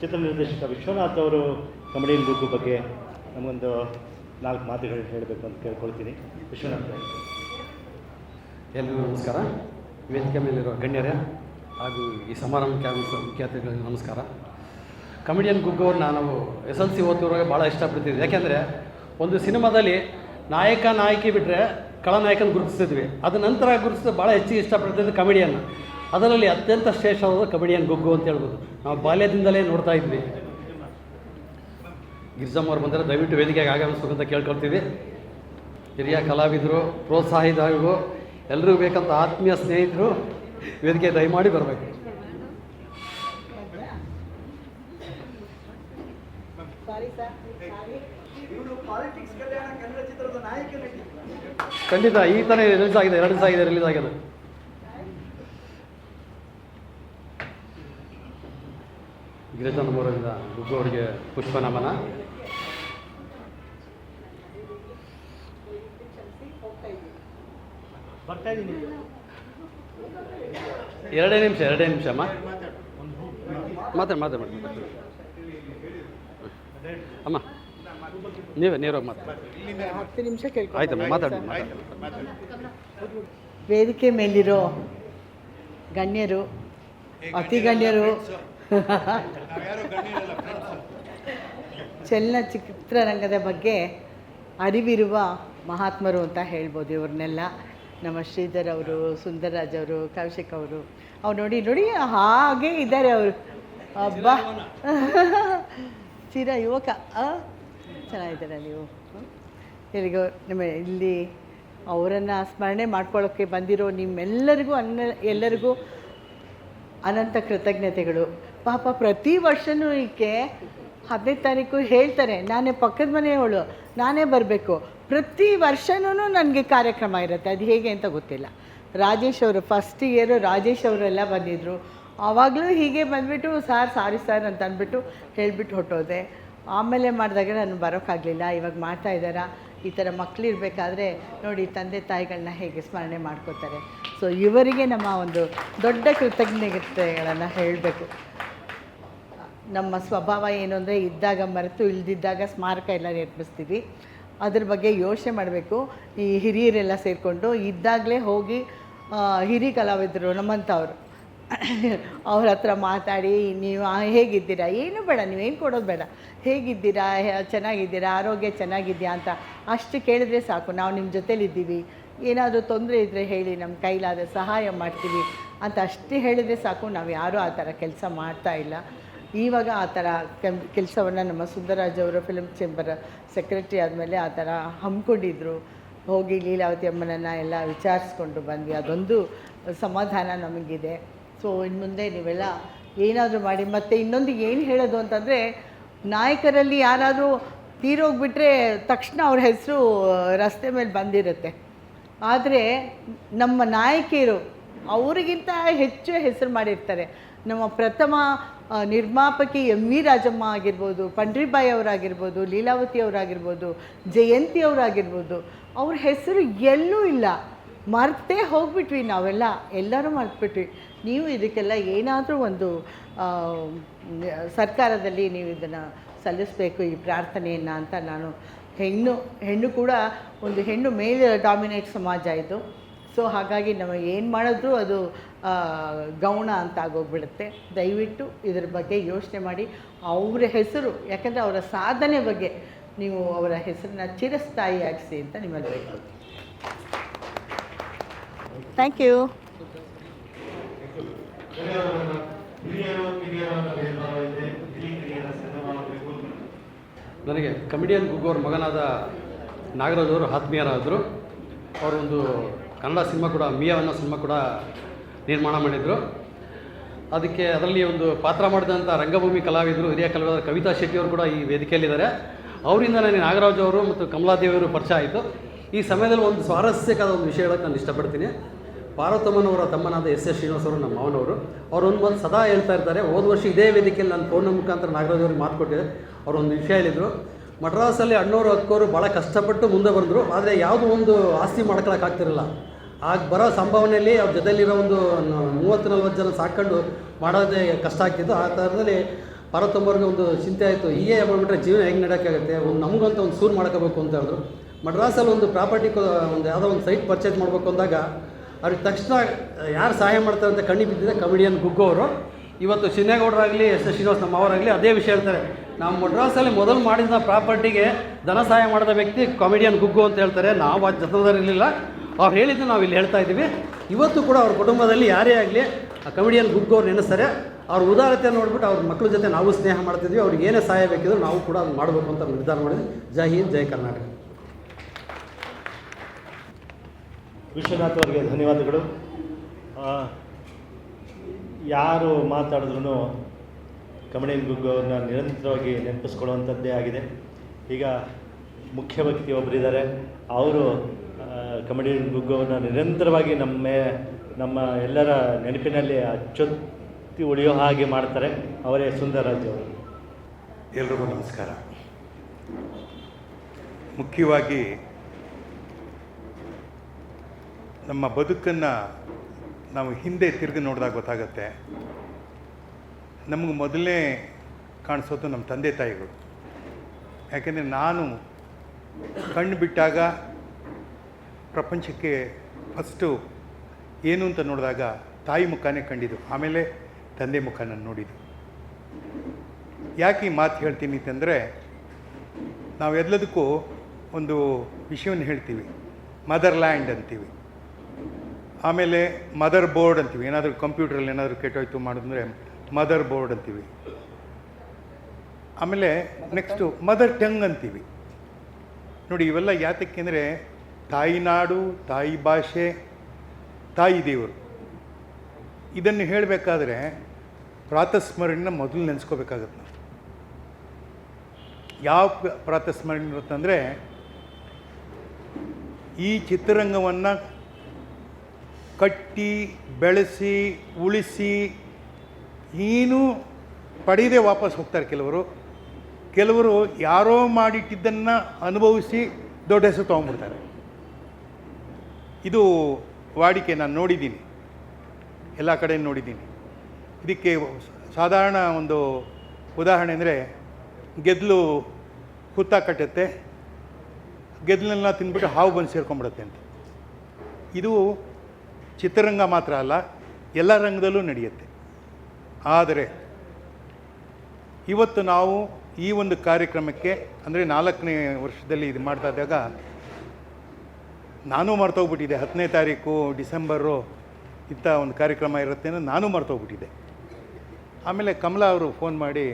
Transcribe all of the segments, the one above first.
ಚಿತ್ರ ನಿರ್ದೇಶಕ ವಿಶ್ವನಾಥ್ ಅವರು ಕಮಿಡಿಯನ್ ಗುಗ್ಗು ಬಗ್ಗೆ ನಮಗೊಂದು ನಾಲ್ಕು ಮಾತುಗಳು ಹೇಳಬೇಕು ಅಂತ ಕೇಳ್ಕೊಳ್ತೀನಿ. ವಿಶ್ವನಾಥ್ ಎಲ್ಲರಿಗೂ ನಮಸ್ಕಾರ. ವೇದಿಕೆ ಮೇಲಿರುವ ಗಣ್ಯರೇ ಹಾಗೂ ಈ ಸಮಾರಂಭಕ್ಕೆ ಆಗುವ ಮುಖ್ಯ ಅತಿಥಿಗಳಿಗೆ ನಮಸ್ಕಾರ. ಕಮಿಡಿಯನ್ ಗುಗ್ಗವ್ರು ನಾವು ಎಸ್ ಎಲ್ ಸಿ ಓದ್ತಿರೋ ಭಾಳ ಇಷ್ಟಪಡ್ತೀವಿ ಯಾಕೆಂದರೆ ಒಂದು ಸಿನಿಮಾದಲ್ಲಿ ನಾಯಕ, ನಾಯಕಿ ಬಿಟ್ಟರೆ ಕಳನಾಯಕನ ಗುರುತಿಸ್ತಿದ್ವಿ. ಅದ ನಂತರ ಗುರುತಿಸ್ ಭಾಳ ಹೆಚ್ಚಿಗೆ ಇಷ್ಟಪಡ್ತಿದ್ದು ಕಮಿಡಿಯನ್ ಅದರಲ್ಲಿ ಅತ್ಯಂತ ಶ್ರೇಷ್ಠವಾದ ಕಬಡ್ಡಿಯನ್ನು ಗುಗ್ಗು ಅಂತ ಹೇಳ್ಬೋದು. ನಾವು ಬಾಲ್ಯದಿಂದಲೇ ನೋಡ್ತಾ ಇದ್ವಿ. ಗಿರಿಜಮ್ಮ ಅವ್ರು ಬಂದರೆ ದಯವಿಟ್ಟು ವೇದಿಕೆಗೆ ಆಗಮಿಸ್ಬೇಕು ಅಂತ ಕೇಳ್ಕೊಳ್ತೀವಿ. ಹಿರಿಯ ಕಲಾವಿದರು ಪ್ರೋತ್ಸಾಹಿತರು ಎಲ್ಲರಿಗೂ ಬೇಕಂತ ಆತ್ಮೀಯ ಸ್ನೇಹಿತರು ವೇದಿಕೆ ದಯಮಾಡಿ ಬರಬೇಕು. ಖಂಡಿತ ಈ ತಾನೇ ರಿಲೀಸ್ ಆಗಿದೆ ಎರಡು ದಿವಸ ಆಗಿದೆ ರಿಲೀಸ್ ಆಗಿದೆ. ಗಿರಿಜನವರಿಂದ ಗುಗ್ಗು ಅವರಿಗೆ ಪುಷ್ಪ ನಮನ ಎರಡೇ ನಿಮಿಷ ಎರಡೇ ನಿಮಿಷ ಅಮ್ಮ. ಮಾತಾಡಿ ಮಾತಾಡಿ ಅಮ್ಮ ನೀವೇ ನೇರವಾಗಿ ಮಾತಾಡಿ. ಹತ್ತು ನಿಮಿಷ ಆಯ್ತಮ್ಮ ಮಾತಾಡಿ ವೇದಿಕೆ ಮೇಲಿರೋ ಗಣ್ಯರು ಅತಿ ಗಣ್ಯರು? ಚಲನಚಿತ್ರರಂಗದ ಬಗ್ಗೆ ಅರಿವಿರುವ ಮಹಾತ್ಮರು ಅಂತ ಹೇಳ್ಬೋದು ಇವ್ರನ್ನೆಲ್ಲ. ನಮ್ಮ ಶ್ರೀಧರ್ ಅವರು, ಸುಂದರರಾಜ್ ಅವರು, ಕೌಶಿಕ್ ಅವರು. ಅವ್ರು ನೋಡಿ ನೋಡಿ, ಹಾಗೆ ಇದ್ದಾರೆ ಅವರು. ಹಬ್ಬ ಚಿರ ಯುವಕ? ಚೆನ್ನಾಗಿದ್ದೀರಾ ನೀವು? ಎಲ್ಲಿಗೋ ನಿಮ್ಮ ಇಲ್ಲಿ ಅವರನ್ನು ಸ್ಮರಣೆ ಮಾಡ್ಕೊಳ್ಳೋಕ್ಕೆ ಬಂದಿರೋ ನಿಮ್ಮೆಲ್ಲರಿಗೂ ಅನ್ನ, ಎಲ್ಲರಿಗೂ ಅನಂತ ಕೃತಜ್ಞತೆಗಳು. ಪಾಪ ಪ್ರತಿ ವರ್ಷನೂ ಈಕೆ ಹದಿನೈದು ತಾರೀಕು ಹೇಳ್ತಾರೆ ನಾನೇ ಪಕ್ಕದ ಮನೆಯವಳು ನಾನೇ ಬರಬೇಕು. ಪ್ರತಿ ವರ್ಷನೂ ನನಗೆ ಕಾರ್ಯಕ್ರಮ ಇರುತ್ತೆ, ಅದು ಹೇಗೆ ಅಂತ ಗೊತ್ತಿಲ್ಲ. ರಾಜೇಶ್ ಅವರು ಫಸ್ಟ್ ಇಯರು ರಾಜೇಶ್ ಅವರೆಲ್ಲ ಬಂದಿದ್ದರು ಆವಾಗಲೂ ಹೀಗೆ ಬಂದುಬಿಟ್ಟು, ಸಾರ್, ಸಾರಿ ಸರ್ ಅಂತ ಅಂದ್ಬಿಟ್ಟು ಹೇಳಿಬಿಟ್ಟು ಹೊಟ್ಟೋದೆ ಆಮೇಲೆ ಮಾಡಿದಾಗ ನಾನು ಬರೋಕ್ಕಾಗಲಿಲ್ಲ ಇವಾಗ ಮಾಡ್ತಾ ಇದ್ದಾರಾ? ಈ ಥರ ಮಕ್ಕಳಿರಬೇಕಾದ್ರೆ ನೋಡಿ, ತಂದೆ ತಾಯಿಗಳನ್ನ ಹೇಗೆ ಸ್ಮರಣೆ ಮಾಡ್ಕೋತಾರೆ. ಸೊ ಇವರಿಗೆ ನಮ್ಮ ಒಂದು ದೊಡ್ಡ ಕೃತಜ್ಞತೆಗಳನ್ನು ಹೇಳಬೇಕು. ನಮ್ಮ ಸ್ವಭಾವ ಏನು ಅಂದರೆ ಇದ್ದಾಗ ಮರೆತು ಇಲ್ದಿದ್ದಾಗ ಸ್ಮಾರಕ ಎಲ್ಲ ನಿರ್ಮಿಸ್ತೀವಿ ಅದ್ರ ಬಗ್ಗೆ ಯೋಚನೆ ಮಾಡಬೇಕು. ಈ ಹಿರಿಯರೆಲ್ಲ ಸೇರಿಕೊಂಡು ಇದ್ದಾಗಲೇ ಹೋಗಿ ಹಿರಿ ಕಲಾವಿದರು ನಮ್ಮಂಥವ್ರು. ಅವ್ರ ಹತ್ರ ಮಾತಾಡಿ, ನೀವು ಹೇಗಿದ್ದೀರಾ? ಏನು ಬೇಡ ನೀವೇನು ಕೊಡೋದು ಬೇಡ. ಹೇಗಿದ್ದೀರಾ? ಚೆನ್ನಾಗಿದ್ದೀರಾ? ಆರೋಗ್ಯ ಚೆನ್ನಾಗಿದೆಯಾ ಅಂತ ಅಷ್ಟು ಕೇಳಿದ್ರೆ ಸಾಕು. ನಾವು ನಿಮ್ಮ ಜೊತೇಲಿದ್ದೀವಿ. ಏನಾದರೂ ತೊಂದರೆ ಇದ್ದರೆ ಹೇಳಿ ನಮ್ಮ ಕೈಲಾದ ಸಹಾಯ ಮಾಡ್ತೀವಿ ಅಂತ ಅಷ್ಟೇ ಹೇಳಿದರೆ ಸಾಕು. ನಾವು ಯಾರೂ ಆ ಥರ ಕೆಲಸ ಮಾಡ್ತಾ ಇಲ್ಲ. ಇವಾಗ ಆ ಥರ ಕೆಮ್, ಕೆಲಸವನ್ನು ನಮ್ಮ ಸುಂದರರಾಜ್ ಅವರು ಫಿಲ್ಮ್ ಚೇಂಬರ್ ಸೆಕ್ರೆಟ್ರಿ ಆದಮೇಲೆ ಆ ಥರ ಹಮ್ಮಿಕೊಂಡಿದ್ರು. ಹೋಗಿ ಲೀಲಾವತಿ ಅಮ್ಮನನ್ನು ಎಲ್ಲ ವಿಚಾರಿಸ್ಕೊಂಡು ಬಂದ್ವಿ. ಅದೊಂದು ಸಮಾಧಾನ ನಮಗಿದೆ. ಸೊ ಇನ್ನು ಮುಂದೆ ನೀವೆಲ್ಲ ಏನಾದರೂ ಮಾಡಿ. ಮತ್ತು ಇನ್ನೊಂದು ಏನು ಹೇಳೋದು ಅಂತಂದರೆ, ನಾಯಕರಲ್ಲಿ ಯಾರಾದರೂ ತೀರೋಗ್ಬಿಟ್ರೆ ತಕ್ಷಣ ಅವ್ರ ಹೆಸರು ರಸ್ತೆ ಮೇಲೆ ಬಂದಿರುತ್ತೆ. ಆದರೆ ನಮ್ಮ ನಾಯಕಿಯರು ಅವರಿಗಿಂತ ಹೆಚ್ಚು ಹೆಸರು ಮಾಡಿರ್ತಾರೆ. ನಮ್ಮ ಪ್ರಥಮ ನಿರ್ಮಾಪಕಿ ಎಂ ವಿ ರಾಜಮ್ಮ ಆಗಿರ್ಬೋದು, ಪಂಡ್ರಿಬಾಯಿ ಅವರಾಗಿರ್ಬೋದು, ಲೀಲಾವತಿ ಅವರಾಗಿರ್ಬೋದು, ಜಯಂತಿ ಅವರಾಗಿರ್ಬೋದು, ಅವ್ರ ಹೆಸರು ಎಲ್ಲೂ ಇಲ್ಲ. ಮರ್ತೇ ಹೋಗ್ಬಿಟ್ವಿ ನಾವೆಲ್ಲ, ಎಲ್ಲರೂ ಮರ್ತ್ಬಿಟ್ವಿ. ನೀವು ಇದಕ್ಕೆಲ್ಲ ಏನಾದರೂ ಒಂದು ಸರ್ಕಾರದಲ್ಲಿ ನೀವು ಇದನ್ನು ಸಲ್ಲಿಸಬೇಕು, ಈ ಪ್ರಾರ್ಥನೆಯನ್ನು ಅಂತ ನಾನು ಹೆಣ್ಣು ಹೆಣ್ಣು ಕೂಡ ಒಂದು ಹೆಣ್ಣು ಮೇಲ್ ಡಾಮಿನೇಟ್ ಸಮಾಜ ಇದು. ಸೊ ಹಾಗಾಗಿ ನಾವು ಏನು ಮಾಡಿದ್ರು ಅದು ಗೌಣ ಅಂತ ಆಗೋಗ್ಬಿಡುತ್ತೆ. ದಯವಿಟ್ಟು ಇದ್ರ ಬಗ್ಗೆ ಯೋಚನೆ ಮಾಡಿ. ಅವರ ಹೆಸರು, ಯಾಕಂದರೆ ಅವರ ಸಾಧನೆ ಬಗ್ಗೆ ನೀವು ಅವರ ಹೆಸರನ್ನ ಚಿರಸ್ಥಾಯಿಯಾಗಿಸಿ ಅಂತ ನಿಮ್ಮಲ್ಲಿ ಬೇಕು ಥ್ಯಾಂಕ್ ಯು ನನಗೆ ಕಮಿಡಿಯನ್ ಗುಗ್ಗೋರ್ ಮಗನಾದ ನಾಗರಾಜ್ ಅವರು ಆತ್ಮೀಯರಾದರು. ಅವರೊಂದು ಕನ್ನಡ ಸಿನಿಮಾ ಕೂಡ ಮಿಯಾ ಅನ್ನೋ ಸಿನಿಮಾ ಕೂಡ ನಿರ್ಮಾಣ ಮಾಡಿದರು. ಅದಕ್ಕೆ ಅದರಲ್ಲಿ ಒಂದು ಪಾತ್ರ ಮಾಡಿದಂಥ ರಂಗಭೂಮಿ ಕಲಾವಿದರು, ಹಿರಿಯ ಕಲಾವಿದರ ಕವಿತಾ ಶೆಟ್ಟಿಯವರು ಕೂಡ ಈ ವೇದಿಕೆಯಲ್ಲಿದ್ದಾರೆ. ಅವರಿಂದ ನನಗೆ ನಾಗರಾಜ್ ಅವರು ಮತ್ತು ಕಮಲಾದೇವಿಯವರು ಪರಿಚಯ ಆಯಿತು. ಈ ಸಮಯದಲ್ಲಿ ಒಂದು ಸ್ವಾರಸ್ಯಕರ ಒಂದು ವಿಷಯ ಹೇಳೋಕ್ಕೆ ನಾನು ಇಷ್ಟಪಡ್ತೀನಿ. ಪಾರ್ವತಮ್ಮನವರ ತಮ್ಮನಾದ ಎಸ್ ಎಸ್ ಶ್ರೀನಿವಾಸ್ ಅವರು, ನಮ್ಮ ಮಾವನವರು, ಅವರು ಒಂದು ಬಂದು ಸದಾ ಹೇಳ್ತಾ ಇರ್ತಾರೆ. ಹೋದ ವರ್ಷ ಇದೇ ವೇದಿಕೆಯಲ್ಲಿ ನಾನು ಫೋನ್ ಮುಖಾಂತರ ನಾಗರಾಜ್ ಅವ್ರಿಗೆ ಮಾತು ಕೊಟ್ಟಿದ್ದೆ ಅವರು ಒಂದು ವಿಷಯ ಹೇಳಿದರು. ಮಡ್ರಾಸಲ್ಲಿ ಅಣ್ಣವರು ಹಕ್ಕೋರು ಭಾಳ ಕಷ್ಟಪಟ್ಟು ಮುಂದೆ ಬಂದರು. ಆದರೆ ಯಾವುದೋ ಒಂದು ಆಸ್ತಿ ಮಾಡ್ಕೊಳಕ್ಕಾಗ್ತಿರಲಿಲ್ಲ ಆಗ ಬರೋ ಸಂಭಾವನೆಯಲ್ಲಿ ಅವ್ರ ಜೊತೆಲಿರೋ ಒಂದು ಮೂವತ್ತು, ನಲ್ವತ್ತು ಜನ ಸಾಕೊಂಡು ಮಾಡೋದೇ ಕಷ್ಟ ಆಗ್ತಿತ್ತು. ಆ ಥರದಲ್ಲಿ ಪಾರ್ವತಮ್ಮವ್ರಿಗೆ ಒಂದು ಚಿಂತೆ ಆಯಿತು. ಹೀಗೆ ಮಾಡಿಬಿಟ್ರೆ ಜೀವನ ಹೆಂಗೆ ನಡೆಯೋಕ್ಕಾಗುತ್ತೆ? ಒಂದು ನಮಗಂತ ಒಂದು ಸೂರು ಮಾಡ್ಕೋಬೇಕು ಅಂತ ಹೇಳಿದ್ರು. ಮಡ್ರಾಸಲ್ಲಿ ಒಂದು ಪ್ರಾಪರ್ಟಿ ಒಂದು ಯಾವುದೋ ಒಂದು ಸೈಟ್ ಪರ್ಚೇಸ್ ಮಾಡಬೇಕು ಅಂದಾಗ ಅವ್ರಿಗೆ ತಕ್ಷಣ ಯಾರು ಸಹಾಯ ಮಾಡ್ತಾರೆ ಅಂತ ಕಣ್ಣಿ ಬಿದ್ದಿದೆ ಕಮಿಡಿಯನ್ ಗುಗ್ಗು ಅವರು. ಇವತ್ತು ಚಿನ್ನೇಗೌಡರಾಗಲಿ ಎಸ್ ಎಸ್ ಶ್ರೀನಿವಾಸ್ ನಮ್ಮವರಾಗಲಿ ಅದೇ ವಿಷಯ ಹೇಳ್ತಾರೆ. ನಾವು ಮಡ್ರಾಸಲ್ಲಿ ಮೊದಲು ಮಾಡಿದ ಪ್ರಾಪರ್ಟಿಗೆ ಧನ ಸಹಾಯ ಮಾಡಿದ ವ್ಯಕ್ತಿ ಕಾಮಿಡಿಯನ್ ಗುಗ್ಗು ಅಂತ ಹೇಳ್ತಾರೆ. ನಾವು ಆ ಜತನದಲ್ಲಿರಲಿಲ್ಲ ಅವ್ರು ಹೇಳಿದ್ದು ನಾವು ಇಲ್ಲಿ ಹೇಳ್ತಾ ಇದ್ದೀವಿ. ಇವತ್ತು ಕೂಡ ಅವ್ರ ಕುಟುಂಬದಲ್ಲಿ ಯಾರೇ ಆಗಲಿ ಆ ಕಮಿಡಿಯನ್ ಗುಗ್ಗು ಅವ್ರು ನೆನೆಸ್ತಾರೆ. ಅವ್ರ ಉದಾರತೆ ನೋಡ್ಬಿಟ್ಟು ಅವ್ರ ಮಕ್ಕಳ ಜೊತೆ ನಾವು ಸ್ನೇಹ ಮಾಡ್ತಿದ್ವಿ. ಅವ್ರಿಗೆ ಏನೇ ಸಹಾಯ ಬೇಕಿದ್ರು ನಾವು ಕೂಡ ಅದು ಮಾಡಬೇಕು ಅಂತ ನಿರ್ಧಾರ ಮಾಡಿದ್ವಿ. ಜೈ ಹಿಂದ್, ಜೈ ಕರ್ನಾಟಕ. ವಿಶ್ವನಾಥ್ ಅವರಿಗೆ ಧನ್ಯವಾದಗಳು. ಯಾರು ಮಾತಾಡಿದ್ರು ಕಮಣಿನ್ ಗುಗ್ಗು ಅವ್ರನ್ನ ನಿರಂತರವಾಗಿ ನೆನಪಿಸ್ಕೊಳ್ಳುವಂಥದ್ದೇ ಆಗಿದೆ. ಈಗ ಮುಖ್ಯ ವ್ಯಕ್ತಿ ಒಬ್ಬರಿದ್ದಾರೆ ಅವರು ಕಮಡಿ ಗುಗ್ಗವನ್ನು ನಿರಂತರವಾಗಿ ನಮ್ಮ ನಮ್ಮ ಎಲ್ಲರ ನೆನಪಿನಲ್ಲಿ ಅಚ್ಚೊತ್ತಿ ಉಳಿಯೋ ಹಾಗೆ ಮಾಡ್ತಾರೆ ಅವರೇ ಸುಂದರರಾಜ್ ಅವರು. ಎಲ್ರಿಗೂ ನಮಸ್ಕಾರ. ಮುಖ್ಯವಾಗಿ ನಮ್ಮ ಬದುಕನ್ನು ನಾವು ಹಿಂದೆ ತಿರುಗಿ ನೋಡಿದಾಗ ಗೊತ್ತಾಗತ್ತೆ. ನಮಗೆ ಮೊದಲನೇ ಕಾಣಿಸೋದು ನಮ್ಮ ತಂದೆ ತಾಯಿಗಳು. ಯಾಕೆಂದರೆ ನಾನು ಕಣ್ಣು ಬಿಟ್ಟಾಗ ಪ್ರಪಂಚಕ್ಕೆ ಫಸ್ಟು ಏನು ಅಂತ ನೋಡಿದಾಗ ತಾಯಿ ಮುಖಾನೇ ಕಂಡಿದ್ದು. ಆಮೇಲೆ ತಂದೆ ಮುಖ ನಾನು ನೋಡಿದ್ದು. ಯಾಕೆ ಈ ಮಾತು ಹೇಳ್ತೀನಿ ಅಂತಂದರೆ ನಾವೆಲ್ಲದಕ್ಕೂ ಒಂದು ವಿಷಯವನ್ನು ಹೇಳ್ತೀವಿ. ಮದರ್ ಲ್ಯಾಂಡ್ ಅಂತೀವಿ. ಆಮೇಲೆ ಮದರ್ ಬೋರ್ಡ್ ಅಂತೀವಿ. ಏನಾದರೂ ಕಂಪ್ಯೂಟ್ರಲ್ಲಿ ಏನಾದರೂ ಕೆಟ್ಟೋಯ್ತು ಮಾಡಿದ್ರೆ ಮದರ್ ಬೋರ್ಡ್ ಅಂತೀವಿ. ಆಮೇಲೆ ನೆಕ್ಸ್ಟು ಮದರ್ ಟಂಗ್ ಅಂತೀವಿ. ನೋಡಿ, ಇವೆಲ್ಲ ಯಾತಕ್ಕೆ ಅಂದರೆ ತಾಯಿನಾಡು ತಾಯಿ ಭಾಷೆ, ತಾಯಿ ದೇವರು. ಇದನ್ನು ಹೇಳಬೇಕಾದ್ರೆ ಪ್ರಾತಸ್ಮರಣೆನ ಮೊದಲು ನೆನೆಸ್ಕೋಬೇಕಾಗತ್ತೆ ನಾವು. ಯಾವ ಪ್ರ- ಪ್ರಾತಸ್ಮರಣೆ ಇರುತ್ತಂದರೆ ಈ ಚಿತ್ರರಂಗವನ್ನು ಕಟ್ಟಿ, ಬೆಳೆಸಿ, ಉಳಿಸಿ, ಏನೂ ಪಡೆಯದೇ ವಾಪಸ್ ಹೋಗ್ತಾರೆ ಕೆಲವರು. ಕೆಲವರು ಯಾರೋ ಮಾಡಿಟ್ಟಿದ್ದನ್ನು ಅನುಭವಿಸಿ ದೊಡ್ಡ ಹೆಸರು ತೊಗೊಂಡ್ಬಿಡ್ತಾರೆ. ಇದು ವಾಡಿಕೆ ನಾನು ನೋಡಿದ್ದೀನಿ. ಎಲ್ಲ ಕಡೆ ನೋಡಿದ್ದೀನಿ. ಇದಕ್ಕೆ ಸಾಧಾರಣ ಒಂದು ಉದಾಹರಣೆ ಅಂದರೆ ಗೆದ್ಲು ಹುತ್ತ ಕಟ್ಟುತ್ತೆ. ಗೆದ್ಲನ್ನ ತಿಂದ್ಬಿಟ್ಟು ಹಾವು ಬಂದು ಸೇರ್ಕೊಂಡ್ಬಿಡುತ್ತೆ ಅಂತ. ಇದು ಚಿತ್ರರಂಗ ಮಾತ್ರ ಅಲ್ಲ, ಎಲ್ಲ ರಂಗದಲ್ಲೂ ನಡೆಯುತ್ತೆ. ಆದರೆ ಇವತ್ತು ನಾವು ಈ ಒಂದು ಕಾರ್ಯಕ್ರಮಕ್ಕೆ ಅಂದರೆ ನಾಲ್ಕನೇ ವರ್ಷದಲ್ಲಿ ಇದು ಮಾಡ್ತಾ ಇದ್ದಾಗ ನಾನು ಮರ್ತೋಗ್ಬಿಟ್ಟಿದ್ದೆ. ಹತ್ತನೇ ತಾರೀಕು, ಡಿಸೆಂಬರು ಇಂಥ ಒಂದು ಕಾರ್ಯಕ್ರಮ ಇರುತ್ತೆ ಅಂದರೆ ನಾನು ಮರ್ತೋಗ್ಬಿಟ್ಟಿದ್ದೆ. ಆಮೇಲೆ ಕಮಲಾ ಅವರು ಫೋನ್ ಮಾಡಿ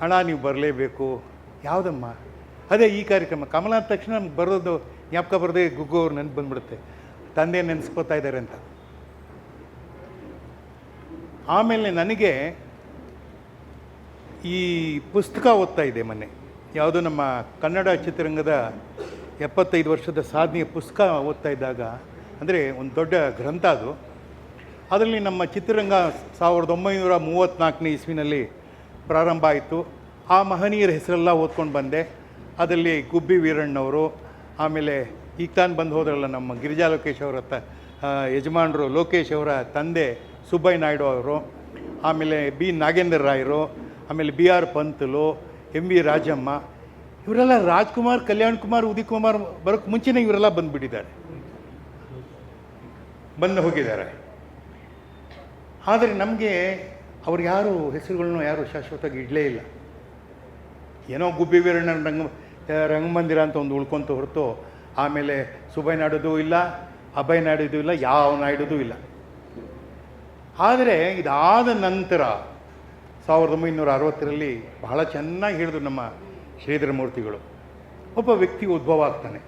ಹಣ ನೀವು ಬರಲೇಬೇಕು. ಯಾವುದಮ್ಮ? ಅದೇ ಈ ಕಾರ್ಯಕ್ರಮ. ಕಮಲ ಅಂದ ತಕ್ಷಣ ನಮ್ಗೆ ಬರೋದು ಜ್ಞಾಪಕ ಬರದೇ ಗುಗ್ಗು ಅವ್ರು ನೆನ್ಪು ಬಂದ್ಬಿಡುತ್ತೆ. ತಂದೆ ನೆನೆಸ್ಕೋತಾ ಇದ್ದಾರೆ ಅಂತ. ಆಮೇಲೆ ನನಗೆ ಈ ಪುಸ್ತಕ ಓದ್ತಾ ಇದೆ ಮೊನ್ನೆ. ಯಾವುದು ನಮ್ಮ ಕನ್ನಡ ಚಿತ್ರರಂಗದ ಎಪ್ಪತ್ತೈದು ವರ್ಷದ ಸಾಧನೆಯ ಪುಸ್ತಕ ಓದ್ತಾ ಇದ್ದಾಗ, ಅಂದರೆ ಒಂದು ದೊಡ್ಡ ಗ್ರಂಥ ಅದು. ಅದರಲ್ಲಿ ನಮ್ಮ ಚಿತ್ರರಂಗ ಸಾವಿರದ ಒಂಬೈನೂರ ಮೂವತ್ತ್ನಾಲ್ಕನೇ ಇಸ್ವಿನಲ್ಲಿ ಪ್ರಾರಂಭ ಆಯಿತು. ಆ ಮಹನೀಯರ ಹೆಸರೆಲ್ಲ ಓದ್ಕೊಂಡು ಬಂದೆ. ಅದರಲ್ಲಿ ಗುಬ್ಬಿ ವೀರಣ್ಣವರು, ಆಮೇಲೆ ಈಗ ತಾನು ಬಂದು ಹೋದ್ರಲ್ಲ ನಮ್ಮ ಗಿರಿಜಾ ಲೋಕೇಶ್ ಅವರ ತ ಯಜಮಾನರು ಲೋಕೇಶ್ ಅವರ ತಂದೆ ಸುಬ್ಬಯ್ಯ ನಾಯ್ಡು ಅವರು, ಆಮೇಲೆ ಬಿ ನಾಗೇಂದ್ರ ರಾಯರು ಆಮೇಲೆ B R Panthulu, M V Rajamma, ಇವರೆಲ್ಲ ರಾಜ್ಕುಮಾರ್ ಕಲ್ಯಾಣ್ ಕುಮಾರ್ ಉದಿತ್ ಕುಮಾರ್ ಬರೋಕ್ಕೆ ಮುಂಚೆನೇ ಇವರೆಲ್ಲ ಬಂದುಬಿಟ್ಟಿದ್ದಾರೆ. ಬಂದು ಹೋಗಿದ್ದಾರೆ. ಆದರೆ ನಮಗೆ ಅವ್ರು ಯಾರು ಹೆಸರುಗಳನ್ನೂ ಯಾರು ಶಾಶ್ವತವಾಗಿ ಇಡಲೇ ಇಲ್ಲ. ಏನೋ ಗುಬ್ಬಿ ವೀರಣ್ಣ ರಂಗ, ರಂಗಮಂದಿರ ಅಂತ ಒಂದು ಉಳ್ಕೊಂತ ಹೊರತು ಆಮೇಲೆ ಸುಬೈ ನಾಡೋದು ಇಲ್ಲ, ಅಭಯ್ ನಾಡೋದು ಇಲ್ಲ, ಯಾವ ನಾಡೋದು ಇಲ್ಲ. ಆದರೆ ಇದಾದ ನಂತರ ಸಾವಿರದ ಒಂಬೈನೂರ ಅರವತ್ತರಲ್ಲಿ ಬಹಳ ಚೆನ್ನಾಗಿ ಹೇಳಿದ್ರು ನಮ್ಮ ಶ್ರೀಧರ ಮೂರ್ತಿಗಳು. ಒಬ್ಬ ವ್ಯಕ್ತಿ ಉದ್ಭವ ಆಗ್ತಾನೆ.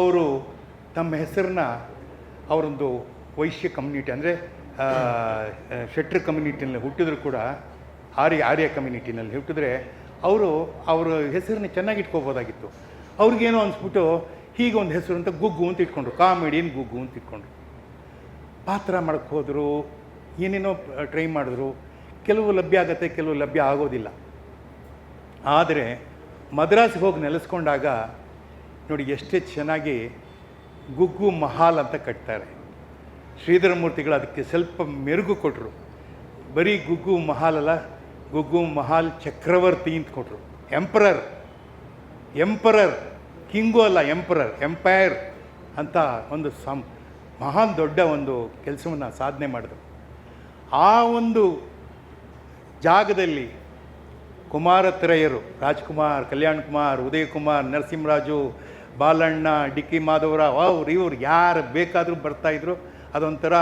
ಅವರು ತಮ್ಮ ಹೆಸರನ್ನ ಅವರೊಂದು ವೈಶ್ಯ ಕಮ್ಯುನಿಟಿ ಅಂದರೆ ಶೆಟ್ರ್ ಕಮ್ಯುನಿಟಿನಲ್ಲಿ ಹುಟ್ಟಿದ್ರು ಕೂಡ, ಆರ್ಯ ಆರ್ಯ ಕಮ್ಯುನಿಟಿನಲ್ಲಿ ಹುಟ್ಟಿದ್ರೆ ಅವರು ಅವರ ಹೆಸರನ್ನ ಚೆನ್ನಾಗಿ ಇಟ್ಕೋಬೋದಾಗಿತ್ತು. ಅವ್ರಿಗೇನೋ ಅನಿಸ್ಬಿಟ್ಟು ಹೀಗೆ ಒಂದು ಹೆಸರು ಅಂತ ಗುಗ್ಗು ಅಂತ ಇಟ್ಕೊಂಡ್ರು. ಕಾಮಿಡಿಯನ್ ಗುಗ್ಗು ಅಂತ ಇಟ್ಕೊಂಡ್ರು. ಪಾತ್ರ ಮಾಡಕ್ಕೆ ಹೋದರು. ಏನೇನೋ ಟ್ರೈ ಮಾಡಿದ್ರು. ಕೆಲವು ಲಭ್ಯ ಆಗತ್ತೆ, ಕೆಲವು ಲಭ್ಯ ಆಗೋದಿಲ್ಲ. ಆದರೆ, ಮದ್ರಾಸ್ಗೆ ಹೋಗಿ ನೆಲೆಸ್ಕೊಂಡಾಗ, ನೋಡಿ, ಎಷ್ಟೇ ಚೆನ್ನಾಗಿ ಗುಗ್ಗು ಮಹಾಲ್ ಅಂತ ಕಟ್ತಾರೆ. ಶ್ರೀಧರ ಮೂರ್ತಿಗಳು ಅದಕ್ಕೆ ಸ್ವಲ್ಪ ಮೆರುಗು ಕೊಟ್ಟರು ಬರೀ ಗುಗ್ಗು ಮಹಾಲ್ ಅಲ್ಲ, ಗುಗ್ಗು ಮಹಾಲ್ ಚಕ್ರವರ್ತಿ ಅಂತ ಕೊಟ್ಟರು ಎಂಪರರ್ ಎಂಪರರ್ ಕಿಂಗು ಅಲ್ಲ ಎಂಪರರ್ ಎಂಪೈರ್ ಅಂತ ಒಂದು ಸಂ, ಮಹಾನ್ ದೊಡ್ಡ ಒಂದು ಕೆಲಸವನ್ನು ಸಾಧನೆ ಮಾಡಿದ್ರು. ಆ ಒಂದು ಜಾಗದಲ್ಲಿ ಕುಮಾರತ್ರಯರು, ರಾಜ್ಕುಮಾರ್ ಕಲ್ಯಾಣ್ ಕುಮಾರ್ ಉದಯ್ ಕುಮಾರ್ ನರಸಿಂಹರಾಜು, ಬಾಲಣ್ಣ, ಡಿ ಕೆ ಮಾಧವರಾವ್, ಅವ್ರು ಇವ್ರು ಯಾರು ಬೇಕಾದರೂ ಬರ್ತಾಯಿದ್ರು ಅದೊಂಥರ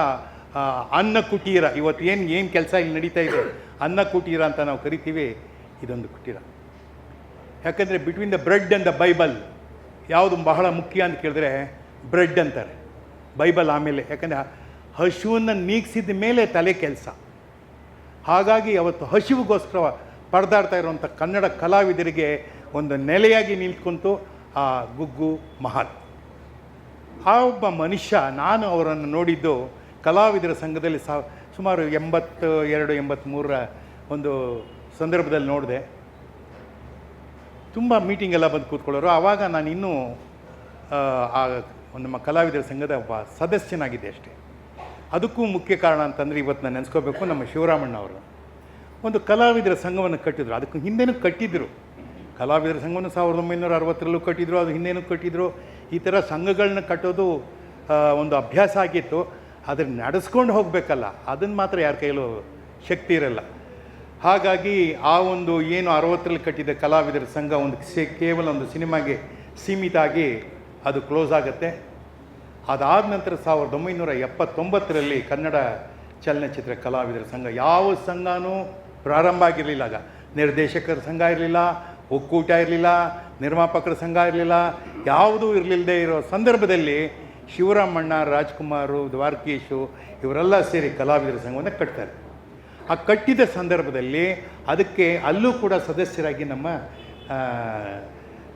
ಅನ್ನ ಕುಟೀರ ಇವತ್ತು ಏನು ಏನು ಕೆಲಸ ಇಲ್ಲಿ ನಡೀತಾ ಇದೆ? ಅನ್ನ ಕುಟೀರ ಅಂತ ನಾವು ಕರಿತೀವಿ. ಇದೊಂದು ಕುಟೀರ. ಯಾಕಂದರೆ between the bread and the Bible ಯಾವುದು ಬಹಳ ಮುಖ್ಯ ಅಂತ ಕೇಳಿದ್ರೆ ಬ್ರೆಡ್ ಅಂತಾರೆ. ಬೈಬಲ್ ಆಮೇಲೆ, ಯಾಕಂದರೆ ಹಶುವನ್ನು ನೀಗಿಸಿದ ಮೇಲೆ ತಲೆ ಕೆಲಸ. ಹಾಗಾಗಿ ಅವತ್ತು ಹಸಿವಿಗೋಸ್ಕರ ಪರದಾಡ್ತಾ ಇರುವಂಥ ಕನ್ನಡ ಕಲಾವಿದರಿಗೆ ಒಂದು ನೆಲೆಯಾಗಿ ನಿಂತ್ಕೊಂತು ಆ ಗುಗ್ಗು ಮಹಾನ್ ಆ ಒಬ್ಬ ಮನುಷ್ಯ ನಾನು ಅವರನ್ನು ನೋಡಿದ್ದು ಕಲಾವಿದರ ಸಂಘದಲ್ಲಿ ಸಾ ಸುಮಾರು ಎಂಬತ್ತು ಎರಡು ಎಂಬತ್ತ್ಮೂರರ ಒಂದು ಸಂದರ್ಭದಲ್ಲಿ ನೋಡಿದೆ. ತುಂಬ ಮೀಟಿಂಗ್ ಎಲ್ಲ ಬಂದು ಕೂತ್ಕೊಳ್ಳೋರು. ಆವಾಗ ನಾನು ಇನ್ನೂ ಆ, ನಮ್ಮ ಕಲಾವಿದರ ಸಂಘದ ಒಬ್ಬ ಸದಸ್ಯನಾಗಿದ್ದೆ ಅಷ್ಟೇ. ಅದಕ್ಕೂ ಮುಖ್ಯ ಕಾರಣ ಅಂತಂದರೆ ಇವತ್ತು ನಾನು ನೆನೆಸ್ಕೋಬೇಕು ನಮ್ಮ ಶಿವರಾಮಣ್ಣ ಅವರು ಒಂದು ಕಲಾವಿದರ ಸಂಘವನ್ನು ಕಟ್ಟಿದ್ರು. ಅದಕ್ಕೆ ಹಿಂದೆನೂ ಕಟ್ಟಿದ್ರು. ಕಲಾವಿದರ ಸಂಘವನ್ನು ಸಾವಿರದ ಒಂಬೈನೂರ ಅರವತ್ತರಲ್ಲೂ ಕಟ್ಟಿದ್ರು, ಅದು ಹಿಂದೆನೂ ಕಟ್ಟಿದ್ರು. ಈ ಥರ ಸಂಘಗಳನ್ನ ಕಟ್ಟೋದು ಒಂದು ಅಭ್ಯಾಸ ಆಗಿತ್ತು. ಅದನ್ನು ನಡೆಸ್ಕೊಂಡು ಹೋಗಬೇಕಲ್ಲ ಅದನ್ನು ಮಾತ್ರ ಯಾರ ಕೈಯಲ್ಲೂ ಶಕ್ತಿ ಇರಲ್ಲ. ಹಾಗಾಗಿ ಆ ಒಂದು ಏನು ಅರವತ್ತರಲ್ಲಿ ಕಟ್ಟಿದ ಕಲಾವಿದರ ಸಂಘ ಒಂದು ಕೇವಲ ಒಂದು ಸಿನಿಮಾಗೆ ಸೀಮಿತ ಆಗಿ ಅದು ಕ್ಲೋಸ್ ಆಗುತ್ತೆ. ಅದಾದ ನಂತರ ಸಾವಿರದ ಒಂಬೈನೂರ ಎಪ್ಪತ್ತೊಂಬತ್ತರಲ್ಲಿ ಕನ್ನಡ ಚಲನಚಿತ್ರ ಕಲಾವಿದರ ಸಂಘ, ಯಾವ ಸಂಘನೂ ಪ್ರಾರಂಭ ಆಗಿರಲಿಲ್ಲ ಆಗ. ನಿರ್ದೇಶಕರ ಸಂಘ ಇರಲಿಲ್ಲ, ಒಕ್ಕೂಟ ಇರಲಿಲ್ಲ, ನಿರ್ಮಾಪಕರ ಸಂಘ ಇರಲಿಲ್ಲ, ಯಾವುದೂ ಇರಲಿಲ್ಲದೆ ಇರೋ ಸಂದರ್ಭದಲ್ಲಿ ಶಿವರಾಮಣ್ಣ, ರಾಜ್ಕುಮಾರು, ದ್ವಾರಕೀಶು ಇವರೆಲ್ಲ ಸೇರಿ ಕಲಾವಿದರ ಸಂಘವನ್ನು ಕಟ್ತಾರೆ. ಆ ಕಟ್ಟಿದ ಸಂದರ್ಭದಲ್ಲಿ ಅದಕ್ಕೆ ಅಲ್ಲೂ ಕೂಡ ಸದಸ್ಯರಾಗಿ ನಮ್ಮ